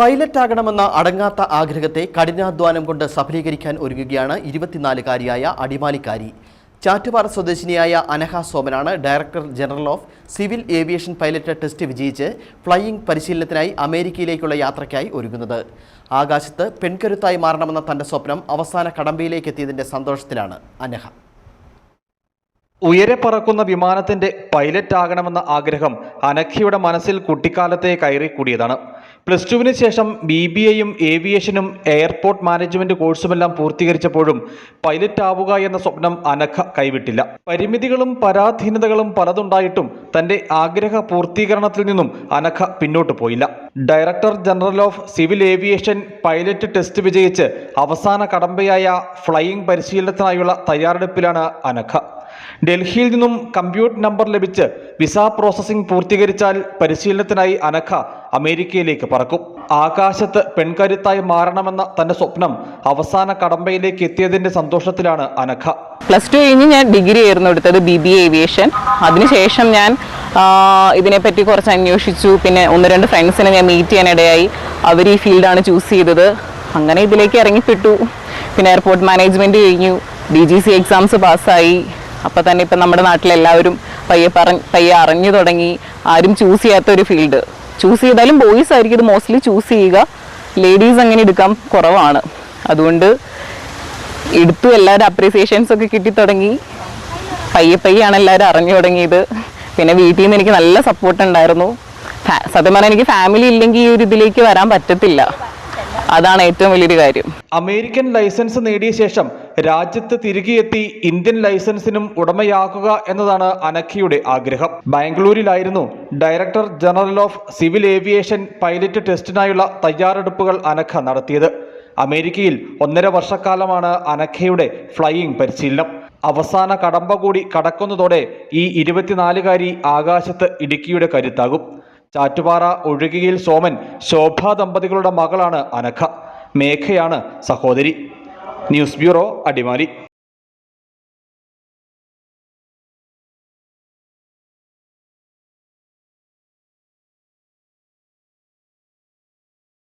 Pilot ആകണമെന്ന അടങ്ങാത്ത ആഗ്രഹത്തെ കഠിനാധ്വാനം കൊണ്ട് സഫലീകരിക്കാൻ ഒരുങ്ങുകയാണ് ഇരുപത്തിനാലുകാരിയായ അടിമാലിക്കാരി. ചാറ്റുപാറ സ്വദേശിനിയായ Anaha സോമനാണ് director general of civil aviation pilot test വിജയിച്ച് ഫ്ലൈയിംഗ് പരിശീലനത്തിനായി അമേരിക്കയിലേക്കുള്ള യാത്രയ്ക്കായി ഒരുങ്ങുന്നത്. ആകാശത്ത് പെൺകരുത്തായി മാറണമെന്ന തന്റെ സ്വപ്നം അവസാന കടമ്പയിലേക്ക് എത്തിയതിന്റെ സന്തോഷത്തിലാണ് അനഹ. ഉയരെ പറക്കുന്ന വിമാനത്തിന്റെ പൈലറ്റ് ആകണമെന്ന ആഗ്രഹം അനഖയുടെ മനസ്സിൽ കുട്ടിക്കാലത്തെ കയറി കൂടിയതാണ് പ്ലസ് ടുവിന് ശേഷം ബി ബി എയും ഏവിയേഷനും എയർപോർട്ട് മാനേജ്മെന്റ് കോഴ്സുമെല്ലാം പൂർത്തീകരിച്ചപ്പോഴും പൈലറ്റ് ആവുക എന്ന സ്വപ്നം അനഖ കൈവിട്ടില്ല. പരിമിതികളും പരാധീനതകളും പലതുണ്ടായിട്ടും തന്റെ ആഗ്രഹ പൂർത്തീകരണത്തിൽ നിന്നും അനഖ പിന്നോട്ട് പോയില്ല. Director general of civil aviation pilot test വിജയിച്ച് അവസാന കടമ്പയായ ഫ്ലൈയിംഗ് പരിശീലനത്തിനായുള്ള തയ്യാറെടുപ്പിലാണ് അനഖ ഡൽഹിയിൽ നിന്നും കമ്പ്യൂട്ടർ നമ്പർ ലഭിച്ച് വിസ പ്രോസസ്സിംഗ് പൂർത്തീകരിച്ചാൽ പരിശീലനത്തിനായി അനഖ അമേരിക്കയിലേക്ക് പറക്കും. ആകാശത്ത് പെൺകരുത്തായി മാറണമെന്ന തന്റെ സ്വപ്നം അവസാന കടമ്പയിലേക്ക് എത്തിയതിന്റെ സന്തോഷത്തിലാണ് അനഘ. പ്ലസ് ടു കഴിഞ്ഞ് ഞാൻ ഡിഗ്രി ആയിരുന്നു എടുത്തത് ബി ബി ഏവിയേഷൻ. അതിനുശേഷം ഞാൻ ഇതിനെപ്പറ്റി കുറച്ച് അന്വേഷിച്ചു. പിന്നെ ഒന്ന് രണ്ട് ഫ്രണ്ട്സിനെ ഞാൻ മീറ്റ് ചെയ്യാനിടയായി അവർ ഈ ഫീൽഡാണ് ചൂസ് ചെയ്തത്. അങ്ങനെ ഇതിലേക്ക് ഇറങ്ങിപ്പെട്ടു. പിന്നെ എയർപോർട്ട് മാനേജ്മെന്റ് കഴിഞ്ഞു. ഡി ജി സി എക്സാംസ് പാസ്സായി. അപ്പോൾ തന്നെ ഇപ്പം നമ്മുടെ നാട്ടിലെല്ലാവരും പയ്യെ പറഞ്ഞ് പയ്യെ അറിഞ്ഞു തുടങ്ങി. ആരും ചൂസ് ചെയ്യാത്ത ഒരു ഫീൽഡ്. ചൂസ് ചെയ്താലും ബോയ്സ് ആയിരിക്കും ഇത് മോസ്റ്റ്ലി ചൂസ് ചെയ്യുക. ലേഡീസ് അങ്ങനെ എടുക്കാൻ കുറവാണ്. അതുകൊണ്ട് എടുത്തു എല്ലാവരും അപ്രീസിയേഷൻസ് ഒക്കെ കിട്ടി തുടങ്ങി. പയ്യെ പയ്യാണ് എല്ലാവരും അറിഞ്ഞു തുടങ്ങിയത്. പിന്നെ വീട്ടിൽ നിന്ന് എനിക്ക് നല്ല സപ്പോർട്ട് ഉണ്ടായിരുന്നു. സത്യം പറഞ്ഞാൽ എനിക്ക് ഫാമിലി ഇല്ലെങ്കിൽ ഈ ഒരു ഇതിലേക്ക് വരാൻ പറ്റത്തില്ല. അതാണ് ഏറ്റവും വലിയൊരു കാര്യം. അമേരിക്കൻ ലൈസൻസ് നേടിയ ശേഷം രാജ്യത്ത് തിരികെയെത്തി ഇന്ത്യൻ ലൈസൻസിനും ഉടമയാക്കുക എന്നതാണ് അനഖയുടെ ആഗ്രഹം. ബാംഗ്ലൂരിലായിരുന്നു director general of civil aviation pilot ടെസ്റ്റിനായുള്ള തയ്യാറെടുപ്പുകൾ അനഖ നടത്തിയത്. അമേരിക്കയിൽ ഒന്നര വർഷക്കാലമാണ് അനഖയുടെ ഫ്ലൈയിംഗ് പരിശീലനം. അവസാന കടമ്പ കൂടി കടക്കുന്നതോടെ ഈ ഇരുപത്തിനാലുകാരി ആകാശത്ത് ഇടുക്കിയുടെ കരുത്താകും. ചാറ്റുപാറ ഒഴുകിയിൽ സോമൻ ശോഭ ദമ്പതികളുടെ മകളാണ് അനഖ മേഘയാണ് സഹോദരി. News bureau Adimali.